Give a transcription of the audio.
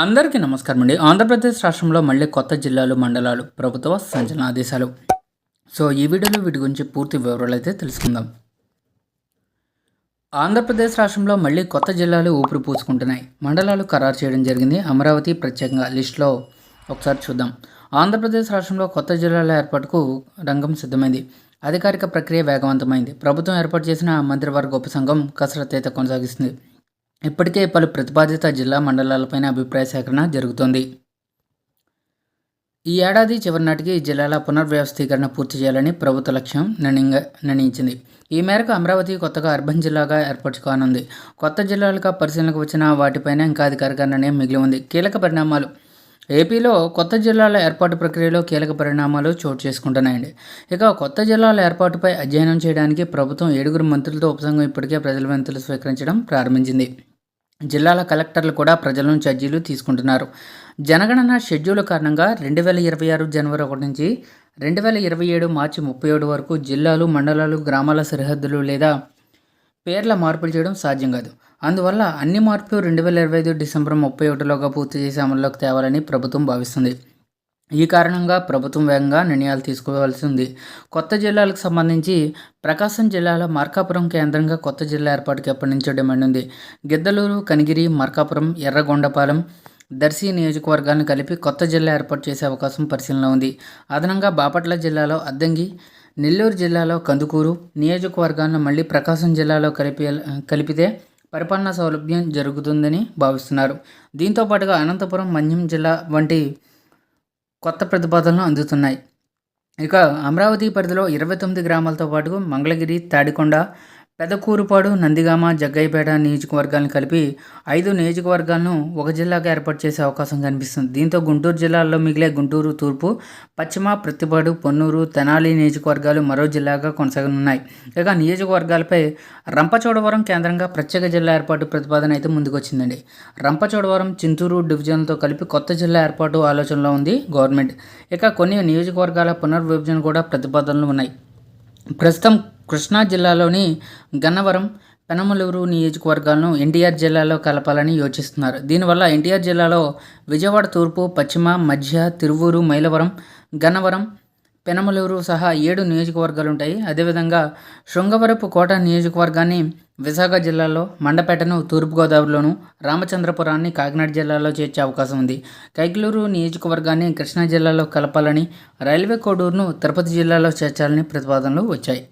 అందరికీ నమస్కారం అండి. ఆంధ్రప్రదేశ్ రాష్ట్రంలో మళ్ళీ కొత్త జిల్లాలు మండలాలు ప్రభుత్వ సంచలన ఆదేశాలు సో ఈ వీడియోలో వీటి గురించి పూర్తి వివరాలు అయితే తెలుసుకుందాం. ఆంధ్రప్రదేశ్ రాష్ట్రంలో మళ్ళీ కొత్త జిల్లాలు ఊపిరి పూసుకుంటున్నాయి. మండలాలు ఖరారు చేయడం జరిగింది. అమరావతి ప్రత్యేకంగా లిస్టులో ఒకసారి చూద్దాం. ఆంధ్రప్రదేశ్ రాష్ట్రంలో కొత్త జిల్లాల ఏర్పాటుకు రంగం సిద్ధమైంది. అధికారిక ప్రక్రియ వేగవంతమైంది. ప్రభుత్వం ఏర్పాటు చేసిన మంత్రివర్గ ఉపసంఘం కసరత్తు అయితే కొనసాగిస్తుంది. ఇప్పటికే పలు ప్రతిపాదిత జిల్లా మండలాలపైన అభిప్రాయ సేకరణ జరుగుతోంది. ఈ ఏడాది చివరి నాటికి ఈ జిల్లాల పునర్వ్యవస్థీకరణ పూర్తి చేయాలని ప్రభుత్వ లక్ష్యం నిర్ణయంగా నిర్ణయించింది. ఈ మేరకు అమరావతి కొత్తగా అర్బన్ జిల్లాగా ఏర్పరచుకోనుంది. కొత్త జిల్లాలుగా పరిశీలనకు వచ్చిన వాటిపైన ఇంకా అధికారిక నిర్ణయం మిగిలి ఉంది. కీలక పరిణామాలు ఏపీలో కొత్త జిల్లాల ఏర్పాటు ప్రక్రియలో కీలక పరిణామాలు చోటు చేసుకుంటున్నాయండి. ఇక కొత్త జిల్లాల ఏర్పాటుపై అధ్యయనం చేయడానికి ప్రభుత్వం ఏడుగురు మంత్రులతో ఉపసంఘం ఇప్పటికే ప్రజల వెంతులు స్వీకరించడం ప్రారంభించింది. జిల్లాల కలెక్టర్లు కూడా ప్రజల నుంచి అర్జీలు తీసుకుంటున్నారు. జనగణన షెడ్యూల్ కారణంగా రెండు వేల ఇరవై ఆరు జనవరి ఒకటి నుంచి రెండు వేల ఇరవై ఏడు మార్చి ముప్పై ఏడు వరకు జిల్లాలు మండలాలు గ్రామాల సరిహద్దులు లేదా పేర్ల మార్పులు చేయడం సాధ్యం కాదు. అందువల్ల అన్ని మార్పులు రెండు వేల ఇరవై ఐదు డిసెంబర్ ముప్పై ఒకటిలోగా పూర్తి చేసి అమల్లోకి తేవాలని ప్రభుత్వం భావిస్తుంది. ఈ కారణంగా ప్రభుత్వం వేగంగా నిర్ణయాలు తీసుకోవాల్సి ఉంది. కొత్త జిల్లాలకు సంబంధించి ప్రకాశం జిల్లాలో మార్కాపురం కేంద్రంగా కొత్త జిల్లా ఏర్పాటుకి ఎప్పటి నుంచో డిమాండ్ ఉంది. గిద్దలూరు కనిగిరి మార్కాపురం ఎర్రగొండపాలెం దర్శి నియోజకవర్గాలను కలిపి కొత్త జిల్లా ఏర్పాటు చేసే అవకాశం పరిశీలన ఉంది. అదనంగా బాపట్ల జిల్లాలో అద్దంకి నెల్లూరు జిల్లాలో కందుకూరు నియోజకవర్గాలను మళ్ళీ ప్రకాశం జిల్లాలో కలిపి కలిపితే పరిపాలనా సౌలభ్యం జరుగుతుందని భావిస్తున్నారు. దీంతో పాటుగా అనంతపురం మన్యం జిల్లా వంటి కొత్త ప్రతిపాదనలు అందుతున్నాయి. ఇక అమరావతి పరిధిలో ఇరవై తొమ్మిది గ్రామాలతో పాటు మంగళగిరి తాడికొండ పెదకూరుపాడు నందిగామ జగ్గయ్యపేట నియోజకవర్గాలను కలిపి ఐదు నియోజకవర్గాలను ఒక జిల్లాగా ఏర్పాటు చేసే అవకాశం కనిపిస్తుంది. దీంతో గుంటూరు జిల్లాలో మిగిలే గుంటూరు తూర్పు పశ్చిమ ప్రతిపాడు పొన్నూరు తెనాలి నియోజకవర్గాలు మరో జిల్లాగా కొనసాగనున్నాయి. ఇక నియోజకవర్గాలపై రంపచోడవరం కేంద్రంగా ప్రత్యేక జిల్లా ఏర్పాటు ప్రతిపాదన అయితే ముందుకొచ్చిందండి. రంపచోడవరం చింతూరు డివిజన్లతో కలిపి కొత్త జిల్లా ఏర్పాటు ఆలోచనలో ఉంది గవర్నమెంట్. ఇక కొన్ని నియోజకవర్గాల పునర్విభజన కూడా ప్రతిపాదనలు ఉన్నాయి. ప్రస్తుతం కృష్ణా జిల్లాలోని గన్నవరం పెనమలూరు నియోజకవర్గాలను ఎన్టీఆర్ జిల్లాలో కలపాలని యోచిస్తున్నారు. దీనివల్ల ఎన్టీఆర్ జిల్లాలో విజయవాడ తూర్పు పశ్చిమ మధ్య తిరువూరు మైలవరం గన్నవరం పెనమలూరు సహా ఏడు నియోజకవర్గాలు ఉంటాయి అదేవిధంగా శృంగవరపు కోట నియోజకవర్గాన్ని విశాఖ జిల్లాలో మండపేటను తూర్పుగోదావరిలోను రామచంద్రపురాన్ని కాకినాడ జిల్లాలో చేర్చే అవకాశం ఉంది. కైకలూరు నియోజకవర్గాన్ని కృష్ణా జిల్లాలో కలపాలని రైల్వే కోడూరును తిరుపతి జిల్లాలో చేర్చాలని ప్రతిపాదనలు వచ్చాయి.